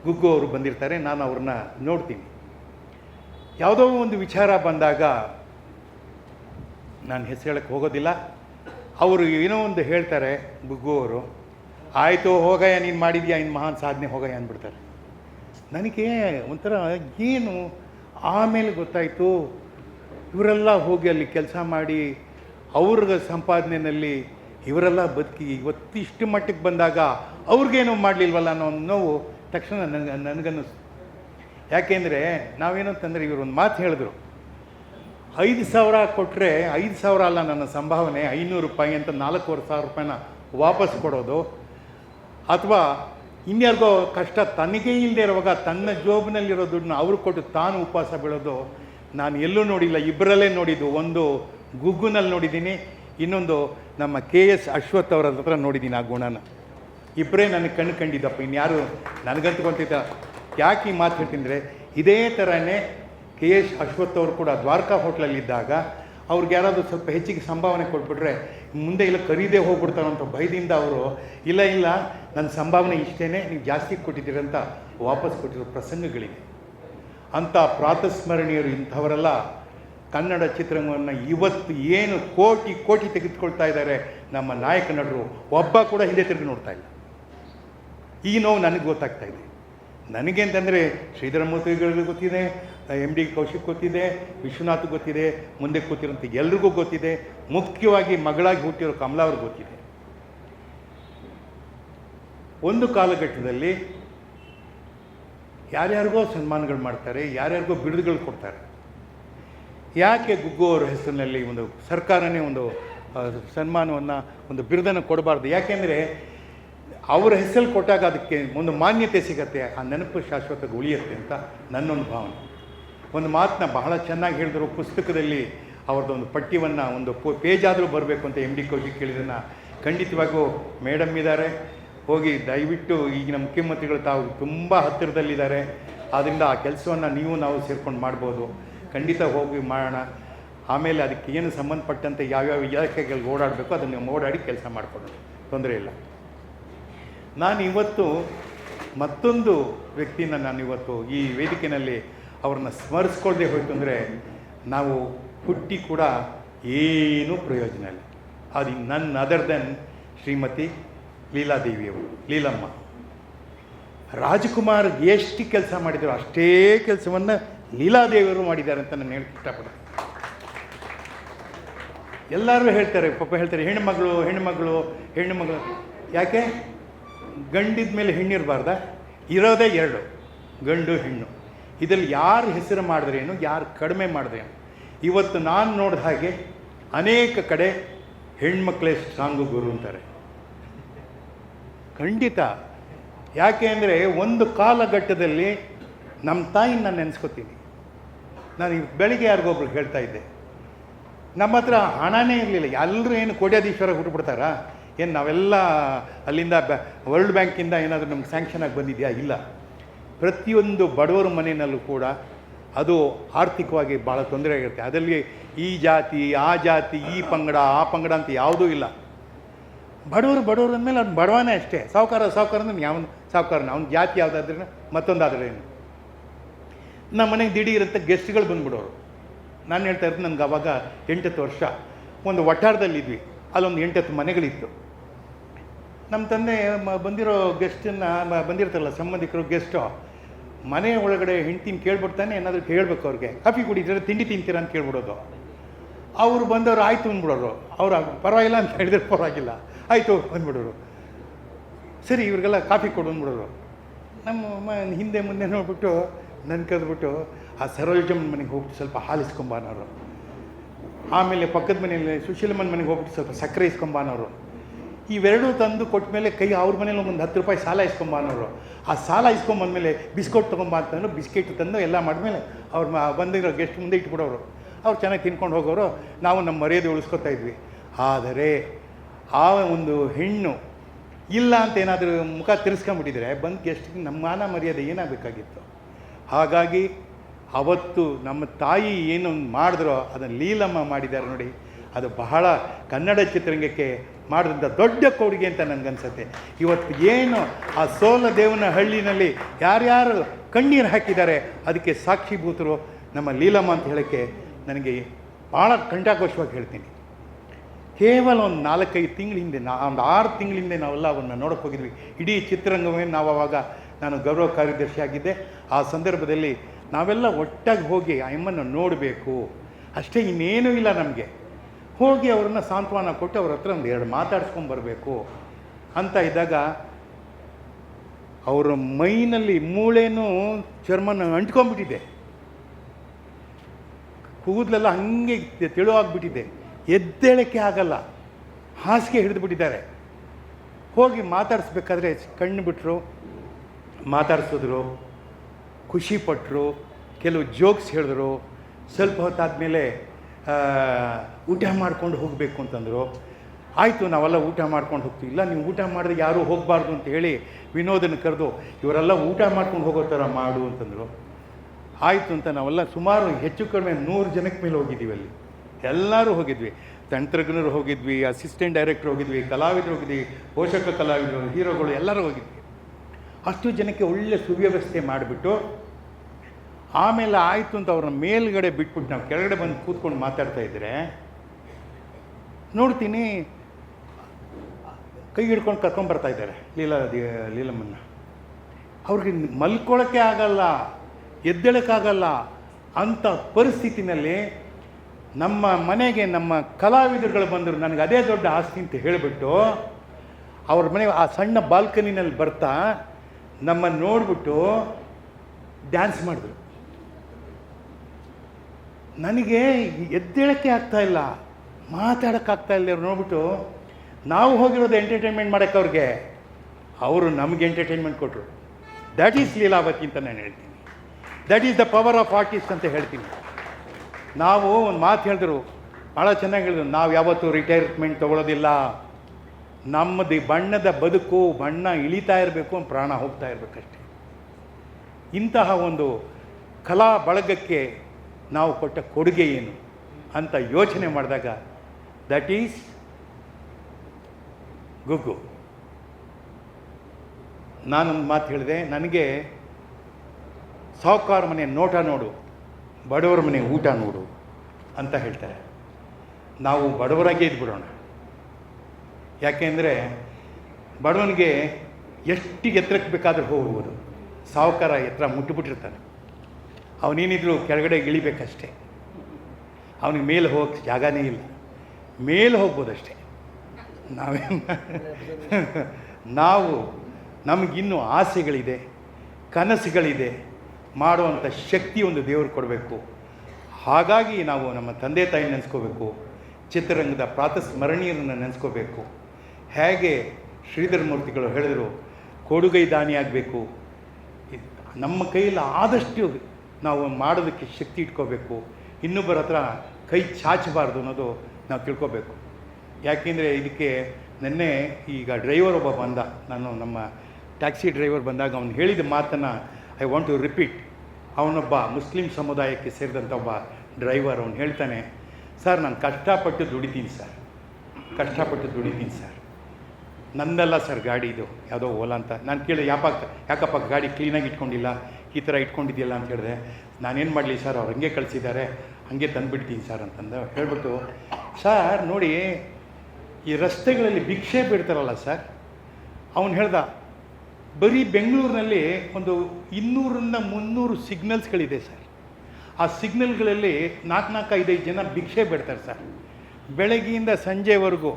ಗುಗ್ಗು ಅವರು ಬಂದಿರ್ತಾರೆ. ನಾನು ಅವ್ರನ್ನ ನೋಡ್ತೀನಿ. ಯಾವುದೋ ಒಂದು ವಿಚಾರ ಬಂದಾಗ ನಾನು ಹೆಸರು ಹೇಳಕ್ಕೆ ಹೋಗೋದಿಲ್ಲ. ಅವರು ಏನೋ ಒಂದು ಹೇಳ್ತಾರೆ ಬುಗ್ಗು ಅವರು, ಆಯಿತು ಹೋಗಯ್ಯ, ನೀನು ಮಾಡಿದ್ಯಾ? ಇನ್ನು ಮಹಾನ್ ಸಾಧನೆ ಹೋಗಯ್ಯ ಅಂದ್ಬಿಡ್ತಾರೆ. ನನಗೆ ಒಂಥರ ಏನು ಆಮೇಲೆ ಗೊತ್ತಾಯಿತು, ಇವರೆಲ್ಲ ಹೋಗಿ ಅಲ್ಲಿ ಕೆಲಸ ಮಾಡಿ, ಅವ್ರ ಸಂಪಾದನೆಯಲ್ಲಿ ಇವರೆಲ್ಲ ಬದುಕಿ ಇವತ್ತಿಷ್ಟು ಮಟ್ಟಕ್ಕೆ ಬಂದಾಗ ಅವ್ರಿಗೇನೋ ಮಾಡಲಿಲ್ವಲ್ಲ ಅನ್ನೋ ನೋವು ತಕ್ಷಣ ನನಗೆ ನನಗನ್ನಿಸ್ತು. ಯಾಕೆಂದರೆ ನಾವೇನಂತಂದರೆ ಇವರು ಒಂದು ಮಾತು ಹೇಳಿದ್ರು. ಐದು ಸಾವಿರ ಕೊಟ್ಟರೆ ಐದು ಸಾವಿರ ಅಲ್ಲ ನನ್ನ ಸಂಭಾವನೆ, ಐನೂರು ರೂಪಾಯಿ ಅಂತ ನಾಲ್ಕೂವರೆ ಸಾವಿರ ರೂಪಾಯಿನ ವಾಪಸ್ ಕೊಡೋದು. ಅಥವಾ ಇನ್ಯಾರಿಗೋ ಕಷ್ಟ ತನಗೇ ಇಲ್ಲದೆ ಇರುವಾಗ ತನ್ನ ಜೋಬ್ನಲ್ಲಿರೋ ದುಡ್ಡನ್ನ ಅವ್ರು ಕೊಟ್ಟು ತಾನು ಉಪವಾಸ ಬೀಳೋದು. ನಾನು ಎಲ್ಲೂ ನೋಡಿಲ್ಲ ಇಬ್ಬರಲ್ಲೇ ನೋಡಿದ್ದು. ಒಂದು ಗುಗ್ಗುನಲ್ಲಿ ನೋಡಿದ್ದೀನಿ, ಇನ್ನೊಂದು ನಮ್ಮ ಕೆ ಎಸ್ ಅಶ್ವಥ್ ಅವರ ಹತ್ರ ನೋಡಿದ್ದೀನಿ ಆ ಗುಣನ. ಇಬ್ಬರೇ ನನಗೆ ಕಣ್ಣು ಕಂಡಿದ್ದಪ್ಪ. ಇನ್ಯಾರು ನನಗಂತ ಗೊತ್ತಿದ್ದ ಯಾಕೆ ಈ ಮಾತು ಹೇಳ್ತೀನಿ ಇದೇ ಥರನೇ ಕೆ ಎಸ್ ಅಶ್ವಥ್ ಅವರು ಕೂಡ ದ್ವಾರಕಾ ಹೋಟ್ಲಲ್ಲಿದ್ದಾಗ ಅವ್ರಿಗೆ ಯಾರಾದರೂ ಸ್ವಲ್ಪ ಹೆಚ್ಚಿಗೆ ಸಂಭಾವನೆ ಕೊಟ್ಬಿಟ್ರೆ, ಮುಂದೆ ಇಲ್ಲ ಕರೀದೇ ಹೋಗ್ಬಿಡ್ತಾರಂತ ಭಯದಿಂದ ಅವರು, ಇಲ್ಲ ಇಲ್ಲ, ನನ್ನ ಸಂಭಾವನೆ ಇಷ್ಟೇ ನೀವು ಜಾಸ್ತಿ ಕೊಟ್ಟಿದ್ದೀರಿ ಅಂತ ವಾಪಸ್ ಕೊಟ್ಟಿರೋ ಪ್ರಸಂಗಗಳಿವೆ. ಅಂಥ ಪ್ರಾತಸ್ಮರಣೀಯರು ಇಂಥವರೆಲ್ಲ ಕನ್ನಡ ಚಿತ್ರರಂಗವನ್ನು ಇವತ್ತು ಏನು ಕೋಟಿ ಕೋಟಿ ತೆಗೆದುಕೊಳ್ತಾ ಇದ್ದಾರೆ, ನಮ್ಮ ನಾಯಕ ನಟರು ಒಬ್ಬ ಕೂಡ ಹಿಂದೆ ತಿರುಗಿ ನೋಡ್ತಾ ಇಲ್ಲ. ಈ ನೋವು ನನಗೆ ಗೊತ್ತಾಗ್ತಾ ಇದೆ. ನನಗೆ ಅಂತಂದರೆ ಶ್ರೀಧರಮೂರ್ತಿಗಳಿಗೆ ಗೊತ್ತಿದೆ ಎಂ ಡಿ ಕೌಶಿಕ್ ಗೊತ್ತಿದೆ, ವಿಶ್ವನಾಥ್ ಗೊತ್ತಿದೆ, ಮುಂದೆ ಕೂತಿರೋಂಥ ಎಲ್ರಿಗೂ ಗೊತ್ತಿದೆ, ಮುಖ್ಯವಾಗಿ ಮಗಳಾಗಿ ಹುಟ್ಟಿರೋ ಕಮಲಾ ಅವ್ರಿಗೆ ಗೊತ್ತಿದೆ. ಒಂದು ಕಾಲಘಟ್ಟದಲ್ಲಿ ಯಾರ್ಯಾರಿಗೋ ಸನ್ಮಾನಗಳು ಮಾಡ್ತಾರೆ, ಯಾರ್ಯಾರಿಗೋ ಬಿರುದುಗಳು ಕೊಡ್ತಾರೆ. ಯಾಕೆ ಗುಗ್ಗು ಅವರ ಹೆಸರಿನಲ್ಲಿ ಒಂದು ಸರ್ಕಾರನೇ ಒಂದು ಸನ್ಮಾನವನ್ನು, ಒಂದು ಬಿರುದನ್ನು ಕೊಡಬಾರ್ದು? ಯಾಕೆಂದರೆ ಅವರ ಹೆಸರು ಕೊಟ್ಟಾಗ ಅದಕ್ಕೆ ಒಂದು ಮಾನ್ಯತೆ ಸಿಗತ್ತೆ, ಆ ನೆನಪು ಶಾಶ್ವತವಾಗಿ ಉಳಿಯುತ್ತೆ ಅಂತ ನನ್ನೊಂದು ಭಾವನೆ. ಒಂದು ಮಾತನ್ನ ಬಹಳ ಚೆನ್ನಾಗಿ ಹೇಳಿದ್ರು, ಪುಸ್ತಕದಲ್ಲಿ ಅವ್ರದ್ದೊಂದು ಪಠ್ಯವನ್ನು, ಒಂದು ಪೇಜ್ ಆದರೂ ಬರಬೇಕು ಅಂತ ಎಂ ಡಿ ಕೋಜಿ ಕೇಳಿದ್ರನ್ನ ಖಂಡಿತವಾಗೂ ಮೇಡಮ್ ಇದ್ದಾರೆ. ಹೋಗಿ ದಯವಿಟ್ಟು ಈಗಿನ ಮುಖ್ಯಮಂತ್ರಿಗಳು ತಾವು ತುಂಬ ಹತ್ತಿರದಲ್ಲಿದ್ದಾರೆ. ಆದ್ದರಿಂದ ಆ ಕೆಲಸವನ್ನು ನೀವು, ನಾವು ಸೇರ್ಕೊಂಡು ಮಾಡ್ಬೋದು. ಖಂಡಿತ ಹೋಗಿ ಮಾಡೋಣ. ಆಮೇಲೆ ಅದಕ್ಕೆ ಏನು ಸಂಬಂಧಪಟ್ಟಂತೆ ಯಾವ್ಯಾವ ಇಲಾಖೆಗಳಿಗೆ ಓಡಾಡಬೇಕು, ಅದನ್ನು ನೀವು ಓಡಾಡಿ ಕೆಲಸ ಮಾಡಿಕೊಡೋಣ. ತೊಂದರೆ ಇಲ್ಲ. ನಾನು ಇವತ್ತು ಮತ್ತೊಂದು ವ್ಯಕ್ತಿನ ನಾನು ಇವತ್ತು ಈ ವೇದಿಕೆಯಲ್ಲಿ ಅವ್ರನ್ನ ಸ್ಮರಿಸ್ಕೊಳ್ಳದೆ ಹೋಯ್ತು ಅಂದರೆ ನಾವು ಹುಟ್ಟಿ ಕೂಡ ಏನೂ ಪ್ರಯೋಜನ ಇಲ್ಲ. ಅದು ನನ್ನ ಅದರ್ ದೆನ್ ಶ್ರೀಮತಿ ಲೀಲಾದೇವಿಯವರು, ಲೀಲಮ್ಮ. ರಾಜಕುಮಾರ್ ಎಷ್ಟು ಕೆಲಸ ಮಾಡಿದರು ಅಷ್ಟೇ ಕೆಲಸವನ್ನು ಲೀಲಾದೇವಿಯವರು ಮಾಡಿದ್ದಾರೆ ಅಂತ ನಾನು ಹೇಳಕ್ಕೆ ಇಷ್ಟಪಡ್ತೀನಿ. ಎಲ್ಲರೂ ಹೇಳ್ತಾರೆ, ಪಾಪ ಹೇಳ್ತಾರೆ ಹೆಣ್ಮಗಳು ಹೆಣ್ಣುಮಗಳು ಹೆಣ್ಣುಮಗಳು ಯಾಕೆ? ಗಂಡಿದ ಮೇಲೆ ಹೆಣ್ಣಿರಬಾರ್ದ? ಇರೋದೇ ಎರಡು, ಗಂಡು ಹೆಣ್ಣು. ಇದರಲ್ಲಿ ಯಾರು ಹೆಸರು ಮಾಡಿದ್ರೇನು ಯಾರು ಕಡಿಮೆ ಮಾಡಿದ್ರೇನು ಇವತ್ತು ನಾನು ನೋಡಿದ ಹಾಗೆ ಅನೇಕ ಕಡೆ ಹೆಣ್ಮಕ್ಳೇ ಸಾಂಗು ಗುರು ಅಂತಾರೆ. ಖಂಡಿತ. ಯಾಕೆ ಅಂದರೆ ಒಂದು ಕಾಲಘಟ್ಟದಲ್ಲಿ ನಮ್ಮ ತಾಯಿನ ನಾನು ನೆನೆಸ್ಕೊತೀನಿ. ನಾನು ಬೆಳಿಗ್ಗೆ ಯಾರಿಗೊಬ್ರು ಹೇಳ್ತಾ ಇದ್ದೆ ನಮ್ಮ ಹತ್ರ ಹಣನೇ ಇರಲಿಲ್ಲ ಎಲ್ಲರೂ ಏನು ಕೋಟ್ಯಾಧೀಶ್ವರ ಹುಟ್ಟುಬಿಡ್ತಾರಾ ಏನು ನಾವೆಲ್ಲ ಅಲ್ಲಿಂದ ಬ್ಯಾ ವರ್ಲ್ಡ್ ಬ್ಯಾಂಕಿಂದ ಏನಾದರೂ ನಮ್ಗೆ ಸ್ಯಾಂಕ್ಷನ್ ಆಗಿ ಬಂದಿದೆಯಾ? ಇಲ್ಲ. ಪ್ರತಿಯೊಂದು ಬಡವರ ಮನೆಯಲ್ಲೂ ಕೂಡ ಅದು ಆರ್ಥಿಕವಾಗಿ ಭಾಳ ತೊಂದರೆ ಆಗಿರುತ್ತೆ. ಅದರಲ್ಲಿ ಈ ಜಾತಿ, ಆ ಜಾತಿ, ಈ ಪಂಗಡ, ಆ ಪಂಗಡ ಅಂತ ಯಾವುದೂ ಇಲ್ಲ. ಬಡವರು ಬಡವರು ಅಂದಮೇಲೆ ಅವ್ನು ಬಡವನೇ ಅಷ್ಟೇ. ಸಾಹುಕಾರ ಸಾಹುಕಾರ ಅಂದ್ರೆ ಯಾವ ಸಾಹುಕಾರನ. ಅವ್ನ ಜಾತಿ ಯಾವುದಾದ್ರೂ ಮತ್ತೊಂದಾದ್ರೆ ಏನು ನಮ್ಮ ಮನೆಗೆ ದಿಢೀರಂತ ಗೆಸ್ಟ್ಗಳು ಬಂದ್ಬಿಡೋರು. ನಾನು ಹೇಳ್ತಾ ಇರ್ತೀನಿ ನನಗೆ ಅವಾಗ ಎಂಟತ್ತು ವರ್ಷ. ಒಂದು ವಠಾರದಲ್ಲಿದ್ವಿ. ಅಲ್ಲೊಂದು ಎಂಟತ್ತು ಮನೆಗಳಿತ್ತು. ನಮ್ಮ ತಂದೆ ಬಂದಿರೋ ಗೆಸ್ಟನ್ನು ಬಂದಿರ್ತಾರಲ್ಲ, ಸಂಬಂಧಿಕರು ಗೆಸ್ಟು ಮನೆ ಒಳಗಡೆ ಹೆಂಡ್ತಿನ ಕೇಳ್ಬಿಡ್ತಾನೆ, ಏನಾದರೂ ಕೇಳಬೇಕು ಅವ್ರಿಗೆ. ಕಾಫಿ ಕುಡಿದ್ರೆ ತಿಂಡಿ ತಿಂತೀರಾ ಅಂತ ಕೇಳ್ಬಿಡೋದು. ಅವರು ಬಂದವರು ಆಯಿತು ಅಂದ್ಬಿಡೋರು. ಅವ್ರು ಪರವಾಗಿಲ್ಲ ಅಂತ ಹೇಳಿದ್ರೆ, ಪರವಾಗಿಲ್ಲ. ಆಯಿತು ಅಂದ್ಬಿಡೋರು ಸರಿ, ಇವ್ರಿಗೆಲ್ಲ ಕಾಫಿ ಕೊಡು ಅಂದ್ಬಿಡೋರು. ನಮ್ಮ ಹಿಂದೆ ಮುಂದೆ ನೋಡ್ಬಿಟ್ಟು ನನ್ನ ಕದ್ಬಿಟ್ಟು, ಆ ಸರೋಜಮ್ಮನ ಮನೆಗೆ ಹೋಗ್ಬಿಟ್ಟು ಸ್ವಲ್ಪ ಹಾಲು ಆಮೇಲೆ ಪಕ್ಕದ ಮನೆಯಲ್ಲಿ ಸುಶೀಲಮ್ಮನ ಮನೆಗೆ ಹೋಗ್ಬಿಟ್ಟು ಸ್ವಲ್ಪ ಸಕ್ಕರೆ ಇಸ್ಕೊಂಬ ಅನ್ನೋರು. ಇವೆರಡೂ ತಂದು ಕೊಟ್ಟ ಮೇಲೆ ಕೈ ಅವ್ರ ಮನೇಲಿ ಒಂದು ಹತ್ತು ರೂಪಾಯಿ ಸಾಲ ಇಸ್ಕೊಂಬ ಅನ್ನೋರು. ಆ ಸಾಲ ಇಸ್ಕೊಂಬಂದಮೇಲೆ ಬಿಸ್ಕೊಟ್ ತೊಗೊಂಬ ಅಂತಂದ್ರು, ಬಿಸ್ಕೆಟ್ ತಂದು ಎಲ್ಲ ಮಾಡಿದ್ಮೇಲೆ ಅವ್ರು ಬಂದಿರೋ ಗೆಸ್ಟ್ ಮುಂದೆ ಇಟ್ಬಿಡೋರು. ಅವ್ರು ಚೆನ್ನಾಗಿ ತಿನ್ಕೊಂಡು ಹೋಗೋರು, ನಾವು ನಮ್ಮ ಮರ್ಯಾದೆ ಉಳಿಸ್ಕೊತಾ ಇದ್ವಿ. ಆದರೆ ಆ ಒಂದು ಹೆಣ್ಣು ಇಲ್ಲ ಅಂತ ಏನಾದರೂ ಮುಖ ತಿರ್ಸ್ಕೊಂಬಿಟ್ಟಿದ್ರೆ ಬಂದು ಗೆಸ್ಟ್ಗೆ ನಮ್ಮ ಮಾನ ಮರ್ಯಾದೆ ಏನಾಗಬೇಕಾಗಿತ್ತು? ಹಾಗಾಗಿ ಅವತ್ತು ನಮ್ಮ ತಾಯಿ ಏನೊಂದು ಮಾಡಿದ್ರೋ ಅದನ್ನು ಲೀಲಮ್ಮ ಮಾಡಿದ್ದಾರೆ ನೋಡಿ. ಅದು ಬಹಳ ಕನ್ನಡ ಚಿತ್ರರಂಗಕ್ಕೆ ಮಾಡಿದಂಥ ದೊಡ್ಡ ಕೊಡುಗೆ ಅಂತ ನನಗನ್ಸುತ್ತೆ ಇವತ್ತು ಏನು ಆ ಸೋಲ ದೇವನ ಹಳ್ಳಿನಲ್ಲಿ ಯಾರ್ಯಾರು ಕಣ್ಣೀರು ಹಾಕಿದ್ದಾರೆ, ಅದಕ್ಕೆ ಸಾಕ್ಷಿಭೂತರು ನಮ್ಮ ಲೀಲಮ್ಮ ಅಂತ ಹೇಳೋಕ್ಕೆ ನನಗೆ ಭಾಳ ಕಂಠಾಘೋಷವಾಗಿ ಹೇಳ್ತೀನಿ. ಕೇವಲ ಒಂದು ನಾಲ್ಕೈದು ತಿಂಗಳ ಹಿಂದೆ, ನಾ ಒಂದು ಆರು ತಿಂಗಳ ಹಿಂದೆ ನಾವೆಲ್ಲ ಅವನ್ನ ನೋಡಕ್ಕೆ ಹೋಗಿದ್ವಿ. ಇಡೀ ಚಿತ್ರರಂಗವೇ ನಾವು ಆವಾಗ ನಾನು ಗೌರವ ಕಾರ್ಯದರ್ಶಿ ಆಗಿದ್ದೆ. ಆ ಸಂದರ್ಭದಲ್ಲಿ ನಾವೆಲ್ಲ ಒಟ್ಟಾಗಿ ಹೋಗಿ ಆ ಅಮ್ಮನ್ನು ನೋಡಬೇಕು. ಅಷ್ಟೇ ಇನ್ನೇನೂ ಇಲ್ಲ ನಮಗೆ. ಹೋಗಿ ಅವ್ರನ್ನ ಸಾಂತ್ವನ ಕೊಟ್ಟು ಅವ್ರ ಹತ್ರ ಒಂದು ಎರಡು ಮಾತಾಡ್ಸ್ಕೊಂಡು ಬರಬೇಕು ಅಂತ ಇದ್ದಾಗ ಅವರ ಮೈನಲ್ಲಿ ಮೂಳೆನೂ ಚರ್ಮನ ಅಂಟ್ಕೊಂಡ್ಬಿಟ್ಟಿದೆ. ಕೂದಲೆಲ್ಲ ಹಂಗೆ ತೆಳುವಾಗ್ಬಿಟ್ಟಿದೆ ಎದ್ದೇಳಕ್ಕೆ ಆಗಲ್ಲ. ಹಾಸಿಗೆ ಹಿಡಿದು ಬಿಟ್ಟಿದ್ದಾರೆ ಹೋಗಿ ಮಾತಾಡಿಸ್ಬೇಕಾದ್ರೆ ಕಣ್ಣು ಬಿಟ್ಟರು ಮಾತಾಡಿಸಿದ್ರು ಖುಷಿಪಟ್ಟರು ಕೆಲವು ಜೋಕ್ಸ್ ಹೇಳಿದ್ರು. ಸ್ವಲ್ಪ ಹೊತ್ತಾದಮೇಲೆ ಊಟ ಮಾಡ್ಕೊಂಡು ಹೋಗಬೇಕು ಅಂತಂದರು. ಆಯಿತು, ನಾವೆಲ್ಲ ಊಟ ಮಾಡ್ಕೊಂಡು ಹೋಗ್ತೀವಿ. ಇಲ್ಲ, ನೀವು ಊಟ ಮಾಡಿದ್ರೆ ಯಾರೂ ಹೋಗಬಾರ್ದು ಅಂತ ಹೇಳಿ ವಿನೋದನ ಕರೆದು ಇವರೆಲ್ಲ ಊಟ ಮಾಡ್ಕೊಂಡು ಹೋಗೋ ಥರ ಮಾಡು ಅಂತಂದರು. ಆಯಿತು ಅಂತ ನಾವೆಲ್ಲ ಸುಮಾರು ಹೆಚ್ಚು ಕಡಿಮೆ ನೂರು ಜನಕ್ಕೆ ಮೇಲೆ ಹೋಗಿದ್ದೀವಿ ಅಲ್ಲಿ. ಎಲ್ಲರೂ ಹೋಗಿದ್ವಿ. ತಂತ್ರಜ್ಞರು ಹೋಗಿದ್ವಿ, ಅಸಿಸ್ಟೆಂಟ್ ಡೈರೆಕ್ಟರ್ ಹೋಗಿದ್ವಿ, ಕಲಾವಿದರು ಹೋಗಿದ್ವಿ, ಪೋಷಕ ಕಲಾವಿದರು, ಹೀರೋಗಳು ಎಲ್ಲರೂ ಹೋಗಿದ್ವಿ. ಅಷ್ಟು ಜನಕ್ಕೆ ಒಳ್ಳೆ ಸುವ್ಯವಸ್ಥೆ ಮಾಡಿಬಿಟ್ಟು ಆಮೇಲೆ ಆಯಿತು ಅಂತ ಅವ್ರನ್ನ ಮೇಲ್ಗಡೆ ಬಿಟ್ಬಿಟ್ಟು ನಾವು ಕೆಳಗಡೆ ಬಂದು ಕೂತ್ಕೊಂಡು ಮಾತಾಡ್ತಾ ಇದ್ದರೆ ನೋಡ್ತೀನಿ, ಕೈ ಹಿಡ್ಕೊಂಡು ಕರ್ಕೊಂಬರ್ತಾ ಇದ್ದಾರೆ, ಲೀಲಾ ಲೀಲಮ್ಮನ್ನ. ಅವ್ರಿಗೆ ಮಲ್ಕೊಳ್ಳೋಕ್ಕೆ ಆಗಲ್ಲ, ಎದ್ದೇಳಕ್ಕಾಗಲ್ಲ ಅಂಥ ಪರಿಸ್ಥಿತಿನಲ್ಲಿ ನಮ್ಮ ಮನೆಗೆ ನಮ್ಮ ಕಲಾವಿದರುಗಳು ಬಂದರು, ನನಗೆ ಅದೇ ದೊಡ್ಡ ಆಸ್ತಿ ಅಂತ ಹೇಳಿಬಿಟ್ಟು ಅವ್ರ ಮನೆ, ಆ ಸಣ್ಣ ಬಾಲ್ಕನಿನಲ್ಲಿ ಬರ್ತಾ ನಮ್ಮನ್ನು ನೋಡ್ಬಿಟ್ಟು ಡ್ಯಾನ್ಸ್ ಮಾಡಿದ್ರು. ನನಗೆ ಎದ್ದೇಳಕ್ಕೆ ಆಗ್ತಾ ಇಲ್ಲ, ಮಾತಾಡೋಕ್ಕಾಗ್ತಾ ಇಲ್ಲ ಇವ್ರು ನೋಡ್ಬಿಟ್ಟು, ನಾವು ಹೋಗಿರೋದು ಎಂಟರ್ಟೈನ್ಮೆಂಟ್ ಮಾಡೋಕ್ಕೆ ಅವ್ರಿಗೆ, ಅವರು ನಮಗೆ ಎಂಟರ್ಟೈನ್ಮೆಂಟ್ ಕೊಟ್ಟರು ದ್ಯಾಟ್ ಈಸ್ ಲೀಲಾವತಿ ಅಂತ ನಾನು ಹೇಳ್ತೀನಿ. That is the power of artist ಅಂತ ಹೇಳ್ತೀನಿ. ನಾವು ಒಂದು ಮಾತು ಹೇಳಿದ್ರು ಭಾಳ ಚೆನ್ನಾಗಿ ಹೇಳಿದ್ರು, ನಾವು ಯಾವತ್ತೂ ರಿಟೈರ್ಮೆಂಟ್ ತೊಗೊಳೋದಿಲ್ಲ. ನಮ್ಮದು ಬಣ್ಣದ ಬದುಕು, ಬಣ್ಣ ಇಳಿತಾ ಇರಬೇಕು ಪ್ರಾಣ ಹೋಗ್ತಾ ಇರಬೇಕಷ್ಟೆ. ಇಂತಹ ಒಂದು ಕಲಾ ಬಳಗಕ್ಕೆ ನಾವು ಕೊಟ್ಟ ಕೊಡುಗೆ ಏನು ಅಂತ ಯೋಚನೆ ಮಾಡಿದಾಗ ದಟ್ ಈಸ್ ಗುಗ್ಗು ನಾನೊಂದು ಮಾತು ಹೇಳಿದೆ, ನನಗೆ ಸಾಹುಕಾರ ಮನೆ ನೋಟ ನೋಡು, ಬಡವರ ಮನೆ ಊಟ ನೋಡು ಅಂತ ಹೇಳ್ತಾರೆ. ನಾವು ಬಡವರಾಗೇ ಇದ್ಬಿಡೋಣ. ಯಾಕೆಂದರೆ ಬಡವನಿಗೆ ಎಷ್ಟು ಎತ್ತರಕ್ಕೆ ಬೇಕಾದರೂ ಹೋಗ್ಬೋದು. ಸಾಹುಕಾರ ಎತ್ತರ ಮುಟ್ಟಿಬಿಟ್ಟಿರ್ತಾನೆ. ಅವನೇನಿದ್ರು ಕೆಳಗಡೆ ಇಳಿಬೇಕಷ್ಟೇ. ಅವನಿಗೆ ಮೇಲೆ ಹೋಗಕ್ಕೆ ಜಾಗನೇ ಇಲ್ಲ. ಮೇಲೆ ಹೋಗ್ಬೋದಷ್ಟೆ. ನಾವೇನು ನಾವು, ನಮಗಿನ್ನೂ ಆಸೆಗಳಿದೆ, ಕನಸುಗಳಿದೆ, ಮಾಡುವಂಥ ಶಕ್ತಿ ಒಂದು ದೇವರು ಕೊಡಬೇಕು. ಹಾಗಾಗಿ ನಾವು ನಮ್ಮ ತಂದೆ ತಾಯಿ ನೆನೆಸ್ಕೋಬೇಕು. ಚಿತ್ರರಂಗದ ಪ್ರಾತಸ್ಮರಣೀಯರನ್ನು ನೆನೆಸ್ಕೋಬೇಕು. ಹೇಗೆ ಶ್ರೀಧರ ಮೂರ್ತಿಗಳು ಹೇಳಿದರು, ಕೊಡುಗೈ ದಾನಿಯಾಗಬೇಕು. ನಮ್ಮ ಕೈಯಲ್ಲಿ ಆದಷ್ಟು ನಾವು ಮಾಡೋದಕ್ಕೆ ಶಕ್ತಿ ಇಟ್ಕೋಬೇಕು, ಇನ್ನೊಬ್ಬರ ಹತ್ರ ಕೈ ಚಾಚಬಾರ್ದು ಅನ್ನೋದು ನಾವು ತಿಳ್ಕೊಬೇಕು. ಯಾಕೆಂದರೆ ಇದಕ್ಕೆ ನೆನ್ನೆ ಈಗ ಡ್ರೈವರ್ ಒಬ್ಬ ಬಂದ. ನಾನು ನಮ್ಮ ಟ್ಯಾಕ್ಸಿ ಡ್ರೈವರ್ ಬಂದಾಗ ಅವನು ಹೇಳಿದ ಮಾತನ್ನು ಐ ವಾಂಟ್ ಟು ರಿಪೀಟ್ ಅವನೊಬ್ಬ ಮುಸ್ಲಿಂ ಸಮುದಾಯಕ್ಕೆ ಸೇರಿದಂಥ ಒಬ್ಬ ಡ್ರೈವರ್ ಅವನು ಹೇಳ್ತಾನೆ, ಸರ್, ನಾನು ಕಷ್ಟಪಟ್ಟು ದುಡಿತೀನಿ ಸರ್. ಕಷ್ಟಪಟ್ಟು ದುಡಿತೀನಿ ಸರ್. ನಂದಲ್ಲ ಸರ್ ಗಾಡಿ ಇದು. ಯಾವುದೋ ಓಲಾ ಅಂತ. ನಾನು ಕೇಳಿದೆ ಯಾಕಪ್ಪ ಯಾಕಪ್ಪ ಗಾಡಿ ಕ್ಲೀನಾಗಿ ಇಟ್ಕೊಂಡಿಲ್ಲ? ಈ ಥರ ಇಟ್ಕೊಂಡಿದ್ಯಲ್ಲ ಅಂತ ಹೇಳಿದೆ ನಾನೇನು ಮಾಡಲಿ ಸರ್, ಅವ್ರು ಹಂಗೆ ಕಳಿಸಿದ್ದಾರೆ, ಹಾಗೆ ತಂದುಬಿಡ್ತೀನಿ ಸರ್ ಅಂತಂದು ಹೇಳ್ಬಿಟ್ಟು, ಸರ್, ನೋಡಿ, ಈ ರಸ್ತೆಗಳಲ್ಲಿ ಭಿಕ್ಷೆ ಬಿಡ್ತಾರಲ್ಲ ಸರ್, ಅವನು ಹೇಳ್ದ, ಬರೀ ಬೆಂಗಳೂರಿನಲ್ಲಿ ಒಂದು ಇನ್ನೂರರಿಂದ ಮುನ್ನೂರು ಸಿಗ್ನಲ್ಸ್ಗಳಿದೆ ಸರ್. ಆ ಸಿಗ್ನಲ್ಗಳಲ್ಲಿ ನಾಲ್ಕು ನಾಲ್ಕು ಐದೈದು ಜನ ಭಿಕ್ಷೆ ಬಿಡ್ತಾರೆ ಸರ್. ಬೆಳಗ್ಗೆಯಿಂದ ಸಂಜೆವರೆಗೂ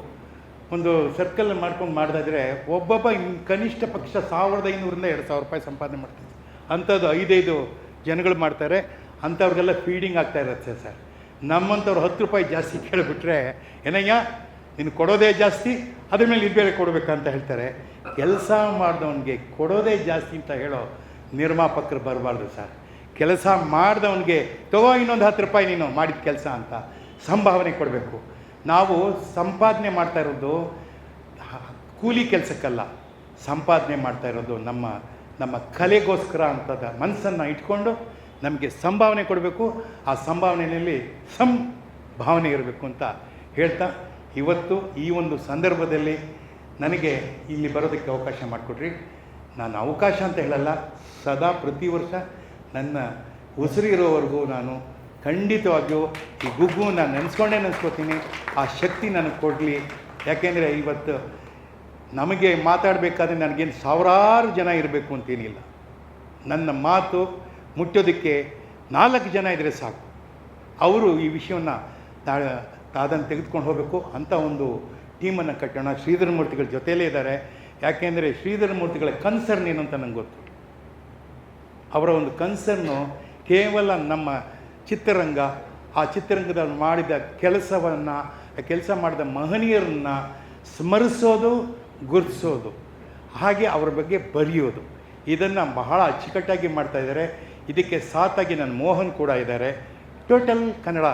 ಒಂದು ಸರ್ಕಲ್ ಮಾಡ್ಕೊಂಡು ಮಾಡಿದ್ರೆ ಒಬ್ಬೊಬ್ಬ ಕನಿಷ್ಠ ಪಕ್ಷ ಸಾವಿರದ ಐನೂರಿಂದ ಎರಡು ಸಾವಿರ ರೂಪಾಯಿ ಸಂಪಾದನೆ ಮಾಡ್ತಾರೆ ಅಂಥದ್ದು ಐದೈದು ಜನಗಳು ಮಾಡ್ತಾರೆ, ಅಂಥವ್ರಿಗೆಲ್ಲ ಫೀಡಿಂಗ್ ಆಗ್ತಾ ಇರುತ್ತೆ ಸರ್. ನಮ್ಮಂಥವ್ರು ಹತ್ತು ರೂಪಾಯಿ ಜಾಸ್ತಿ ಕೇಳಿಬಿಟ್ರೆ, ಏನಯ್ಯ, ನೀನು ಕೊಡೋದೇ ಜಾಸ್ತಿ, ಅದ್ರ ಮೇಲೆ ಬೇರೆ ಕೊಡಬೇಕಂತ ಹೇಳ್ತಾರೆ. ಕೆಲಸ ಮಾಡಿದವನಿಗೆ ಕೊಡೋದೇ ಜಾಸ್ತಿ ಅಂತ ಹೇಳೋ ನಿರ್ಮಾಪಕರು ಬರಬಾರ್ದು ಸರ್. ಕೆಲಸ ಮಾಡಿದವನಿಗೆ ತಗೋ ಇನ್ನೊಂದು ಹತ್ತು ರೂಪಾಯಿ ನೀನು ಮಾಡಿದ ಕೆಲಸ ಅಂತ ಸಂಭಾವನೆ ಕೊಡಬೇಕು. ನಾವು ಸಂಪಾದನೆ ಮಾಡ್ತಾ ಇರೋದು ಕೂಲಿ ಕೆಲಸಕ್ಕಲ್ಲ, ಸಂಪಾದನೆ ಮಾಡ್ತಾ ಇರೋದು ನಮ್ಮ ನಮ್ಮ ಕಲೆಗೋಸ್ಕರ ಅಂತದ ಮನಸ್ಸನ್ನು ಇಟ್ಕೊಂಡು ನಮಗೆ ಸಂಭಾವನೆ ಕೊಡಬೇಕು. ಆ ಸಂಭಾವನೆಯಲ್ಲಿ ಸಂಭಾವನೆ ಇರಬೇಕು ಅಂತ ಹೇಳ್ತಾ, ಇವತ್ತು ಈ ಒಂದು ಸಂದರ್ಭದಲ್ಲಿ ನನಗೆ ಇಲ್ಲಿ ಬರೋದಕ್ಕೆ ಅವಕಾಶ ಮಾಡಿಕೊಡ್ರಿ. ನಾನು ಅವಕಾಶ ಅಂತ ಹೇಳಲ್ಲ, ಸದಾ ಪ್ರತಿ ವರ್ಷ ನನ್ನ ಉಸಿರಿರೋವರೆಗೂ ನಾನು ಖಂಡಿತವಾಗಿಯೂ ಈ ಗುಗ್ಗು ನಾನು ನೆನೆಸ್ಕೊಂಡೇ ನೆನೆಸ್ಕೋತೀನಿ. ಆ ಶಕ್ತಿ ನನಗೆ ಕೊಡಲಿ. ಯಾಕೆಂದರೆ ಇವತ್ತು ನಮಗೆ ಮಾತಾಡಬೇಕಾದ್ರೆ ನನಗೇನು ಸಾವಿರಾರು ಜನ ಇರಬೇಕು ಅಂತೇನಿಲ್ಲ. ನನ್ನ ಮಾತು ಮುಟ್ಟೋದಕ್ಕೆ ನಾಲ್ಕು ಜನ ಇದ್ದರೆ ಸಾಕು. ಅವರು ಈ ವಿಷಯವನ್ನು ತಾ ತಾದನ್ನು ತೆಗೆದುಕೊಂಡು ಹೋಗಬೇಕು. ಅಂತ ಒಂದು ಟೀಮನ್ನು ಕಟ್ಟೋಣ. ಶ್ರೀಧರ ಮೂರ್ತಿಗಳ ಜೊತೆಯಲ್ಲೇ ಇದ್ದಾರೆ. ಯಾಕೆಂದರೆ ಶ್ರೀಧರ ಮೂರ್ತಿಗಳ ಕನ್ಸರ್ನ್ ಏನು ಅಂತ ನಂಗೆ ಗೊತ್ತು. ಅವರ ಒಂದು ಕನ್ಸರ್ನು ಕೇವಲ ನಮ್ಮ ಚಿತ್ರರಂಗ, ಆ ಚಿತ್ರರಂಗದ ಮಾಡಿದ ಕೆಲಸವನ್ನು ಕೆಲಸ ಮಾಡಿದ ಮಹನೀಯರನ್ನು ಸ್ಮರಿಸೋದು ಗುರುತಿಸೋದು. ಹಾಗೆ ಅವರ ಬಗ್ಗೆ ಬರೆಯೋದು. ಇದನ್ನು ಬಹಳ ಅಚ್ಚುಕಟ್ಟಾಗಿ ಮಾಡ್ತಾ ಇದ್ದಾರೆ. ಇದಕ್ಕೆ ಸಾತಾಗಿ ನನ್ನ ಮೋಹನ್ ಕೂಡ ಇದ್ದಾರೆ. ಟೋಟಲ್ ಕನ್ನಡ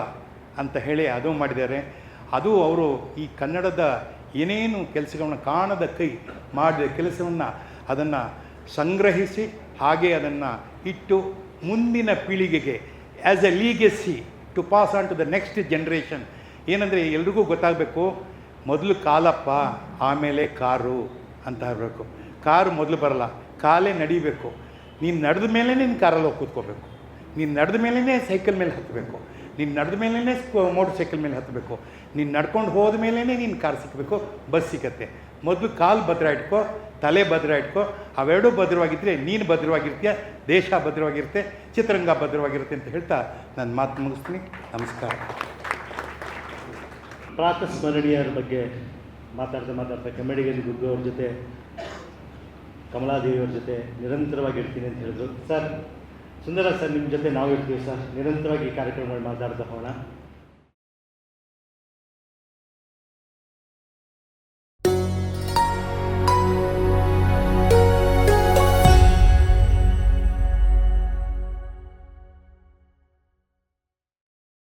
ಅಂತ ಹೇಳಿ ಅದು ಮಾಡಿದ್ದಾರೆ. ಅದು ಅವರು ಈ ಕನ್ನಡದ ಏನೇನು ಕೆಲಸಗಳನ್ನ ಕಾಣದ ಕೈ ಮಾಡಿದ ಕೆಲಸವನ್ನು ಅದನ್ನು ಸಂಗ್ರಹಿಸಿ ಹಾಗೆ ಅದನ್ನು ಇಟ್ಟು ಮುಂದಿನ ಪೀಳಿಗೆಗೆ as a legacy to pass on to the next generation ಏನಂದರೆ ಎಲ್ರಿಗೂ ಗೊತ್ತಾಗಬೇಕು ಮೊದಲು ಕಾಲಪ್ಪ, ಆಮೇಲೆ ಕಾರು ಅಂತ ಇರಬೇಕು ಕಾರು ಮೊದಲು ಬರಲ್ಲ, ಕಾಲೇ ನಡಿಬೇಕು. ನೀನು ನಡೆದ ಮೇಲೇ ನೀನು ಕಾರಲ್ಲಿ ಹೋಗಿ ಕೂತ್ಕೋಬೇಕು. ನೀನು ನಡೆದ ಮೇಲೇ ಸೈಕಲ್ ಮೇಲೆ ಹತ್ತಬೇಕು ನೀನು ನಡೆದ ಮೇಲೇ ಮೋಟರ್ ಸೈಕಲ್ ಮೇಲೆ ಹತ್ತಬೇಕು ನೀನು ನಡ್ಕೊಂಡು ಹೋದ ಮೇಲೇ ನೀನು ಕಾರ್ ಸಿಕ್ಕಬೇಕು ಬಸ್ ಸಿಕ್ಕತ್ತೆ ಮೊದಲು ಕಾಲು ಭದ್ರ ಇಟ್ಕೊ ತಲೆ ಭದ್ರ ಇಟ್ಕೋ ಅವೆರಡೂ ಭದ್ರವಾಗಿದ್ದರೆ ನೀನು ಭದ್ರವಾಗಿರ್ತೀಯ, ದೇಶ ಭದ್ರವಾಗಿರುತ್ತೆ, ಚಿತ್ರರಂಗ ಭದ್ರವಾಗಿರುತ್ತೆ ಅಂತ ಹೇಳ್ತಾ ನಾನು ಮಾತು ಮುಗಿಸ್ತೀನಿ. ನಮಸ್ಕಾರ. ಪ್ರಾತಸ್ಮರಣೀಯರ ಬಗ್ಗೆ ಮಾತಾಡ್ತಾ ಮಾತಾಡ್ತಾ ಕನ್ನಡಿಗರಿ ಗುಗ್ಗು ಅವ್ರ ಜೊತೆ ಕಮಲಾದೇವಿಯವ್ರ ಜೊತೆ ನಿರಂತರವಾಗಿ ಇರ್ತೀನಿ ಅಂತ ಹೇಳಿದ್ರು. ಸರ್, ಸುಂದರ ಸರ್ ನಿಮ್ಮ ಜೊತೆ ನಾವು ಇರ್ತೀವಿ ಸರ್. ನಿರಂತರವಾಗಿ ಈ ಕಾರ್ಯಕ್ರಮಗಳು ಮಾತಾಡ್ತಾ ಹೋಗೋಣ.